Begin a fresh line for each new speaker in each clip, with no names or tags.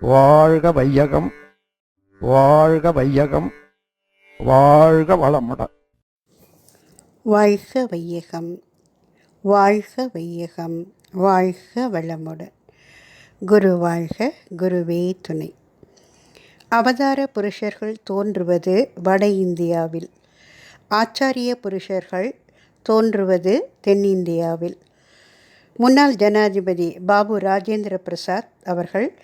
வாழ்க வையகம் வாழ்க வையகம் வாழ்க வளமுடன்
வாழ்க வையகம் வாழ்க வையகம் வாழ்க வளமுடன் குரு வாழ்க குருவே துணை. அவதார புருஷர்கள் தோன்றுவது வட இந்தியாவில். ஆச்சாரிய புருஷர்கள் தோன்றுவது தென்னிந்தியாவில் முன்னாள் ஜனாதிபதி பாபு ராஜேந்திர பிரசாத் அவர்கள்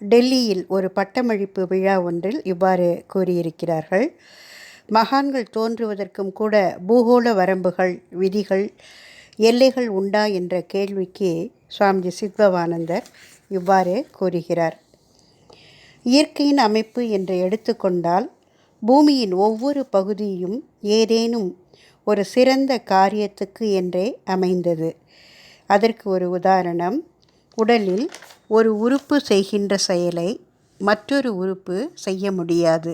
டெல்லியில் ஒரு பட்டமளிப்பு விழா ஒன்றில் இவ்வாறு கூறியிருக்கிறார்கள். மகான்கள் தோன்றுவதற்கும் கூட பூகோள வரம்புகள் விதிகள் எல்லைகள் உண்டா? என்ற கேள்விக்கு சுவாமிஜி சித்பவானந்தர் இவ்வாறு கூறுகிறார். இயற்கையின் அமைப்பு என்று எடுத்துக்கொண்டால் பூமியின் ஒவ்வொரு பகுதியும் ஏதேனும் ஒரு சிறந்த காரியத்துக்கு என்றே அமைந்தது. அதற்கு ஒரு உதாரணம். உடலில் ஒரு உறுப்பு செய்கின்ற செயலை மற்றொரு உறுப்பு செய்ய முடியாது.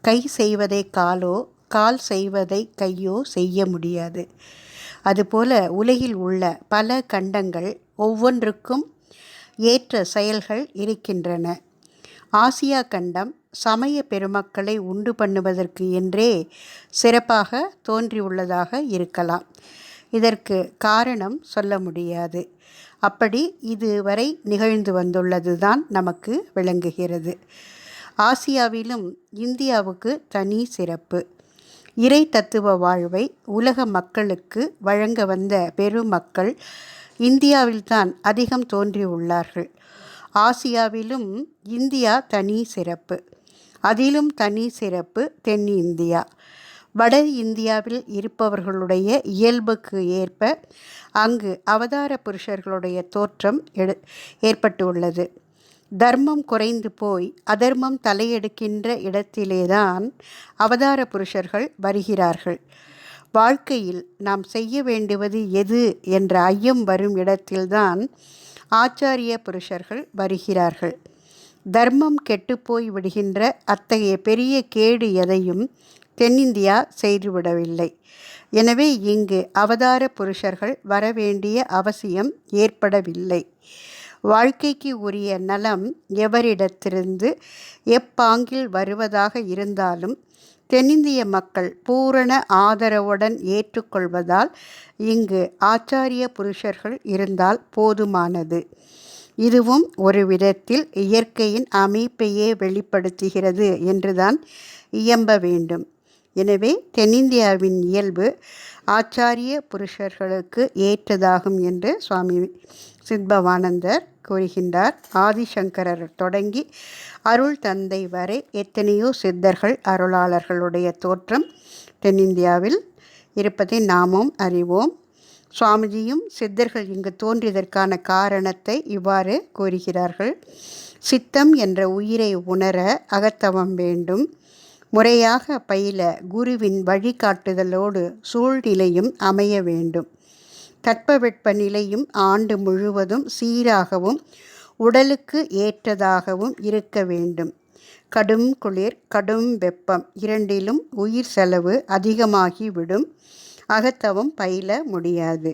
கை செய்வதை காலோ கால் செய்வதை கையோ செய்ய முடியாது. அதுபோல உலகில் உள்ள பல கண்டங்கள் ஒவ்வொன்றுக்கும் ஏற்ற செயல்கள் இருக்கின்றன. ஆசியா கண்டம் சமய பெருமக்களை உண்டு பண்ணுவதற்கு என்றே சிறப்பாக தோன்றியுள்ளதாக இருக்கலாம். இதற்கு காரணம் சொல்ல முடியாது. அப்படி இதுவரை நிகழ்ந்து வந்துள்ளது தான் நமக்கு விளங்குகிறது. ஆசியாவிலும் இந்தியாவுக்கு தனி சிறப்பு. இறை தத்துவ வாழ்வை உலக மக்களுக்கு வழங்க வந்த பெருமக்கள் இந்தியாவில்தான் அதிகம் தோன்றியுள்ளார்கள். ஆசியாவிலும் இந்தியா தனி சிறப்பு. அதிலும் தனி சிறப்பு தென்னிந்தியா வட இந்தியாவில் இருப்பவர்களுடைய இயல்புக்கு ஏற்ப அங்கு அவதார புருஷர்களுடைய தோற்றம் எடு ஏற்பட்டுள்ளது. தர்மம் குறைந்து போய் அதர்மம் தலையெடுக்கின்ற இடத்திலேதான் அவதார புருஷர்கள் வருகிறார்கள். வாழ்க்கையில் நாம் செய்ய வேண்டுவது எது என்ற ஐயம் வரும் இடத்தில்தான் ஆச்சாரிய புருஷர்கள் வருகிறார்கள். தர்மம் கெட்டுப்போய் விடுகின்ற அத்தகைய பெரிய கேடு எதையும் தென்னிந்தியா செய்துவிடவில்லை. எனவே இங்கு அவதார புருஷர்கள் வரவேண்டிய அவசியம் ஏற்படவில்லை. வாழ்க்கைக்கு உரிய நலம் எவரிடத்திலிருந்து எப்பாங்கில் வருவதாக இருந்தாலும் தென்னிந்திய மக்கள் பூரண ஆதரவுடன் ஏற்றுக்கொள்வதால் இங்கு ஆச்சாரிய புருஷர்கள் இருந்தால் போதுமானது. இதுவும் ஒரு விதத்தில் இயற்கையின் அமைப்பையே வெளிப்படுத்துகிறது என்றுதான் இயம்ப வேண்டும். எனவே தென்னிந்தியாவின் இயல்பு ஆச்சாரிய புருஷர்களுக்கு ஏற்றதாகும் என்று சுவாமி சித்பவானந்தர் கூறுகின்றார். ஆதிசங்கரர் தொடங்கி அருள் தந்தை வரை எத்தனையோ சித்தர்கள் அருளாளர்களுடைய தோற்றம் தென்னிந்தியாவில் இருப்பதை நாமும் அறிவோம். சுவாமிஜியும் சித்தர்கள் இங்கு தோன்றியதற்கான காரணத்தை இவ்வாறு கூறுகிறார்கள். சித்தம் என்ற உயிரை உணர அகத்தவம் வேண்டும். முறையாக பயில குருவின் வழிகாட்டுதலோடு சூழ்நிலையும் அமைய வேண்டும். தட்பவெட்ப நிலையும் ஆண்டு முழுவதும் சீராகவும் உடலுக்கு ஏற்றதாகவும் இருக்க வேண்டும். கடும் குளிர் கடும் வெப்பம் இரண்டிலும் உயிர் செலவு அதிகமாகிவிடும். அகத்தவம் பயில முடியாது.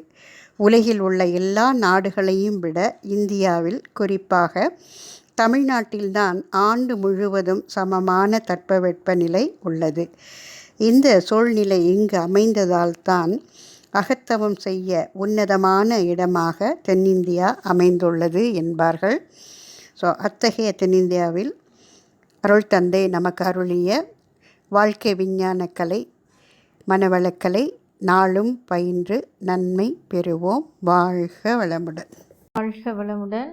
உலகில் உள்ள எல்லா நாடுகளையும் விட இந்தியாவில் குறிப்பாக தமிழ்நாட்டில்தான் ஆண்டு முழுவதும் சமமான தட்பவெப்பநிலை உள்ளது. இந்த சூழ்நிலை இங்கு அமைந்ததால்தான் அகத்தவம் செய்ய உன்னதமான இடமாக தென்னிந்தியா அமைந்துள்ளது என்பார்கள். ஸோ அத்தகைய தென்னிந்தியாவில் அருள் தந்தை நமக்கு அருளிய வாழ்க்கை விஞ்ஞானக்கலை மனவளக்கலை நாளும் பயின்று நன்மை பெறுவோம். வாழ்க வளமுடன்.
வாழ்க வளமுடன்.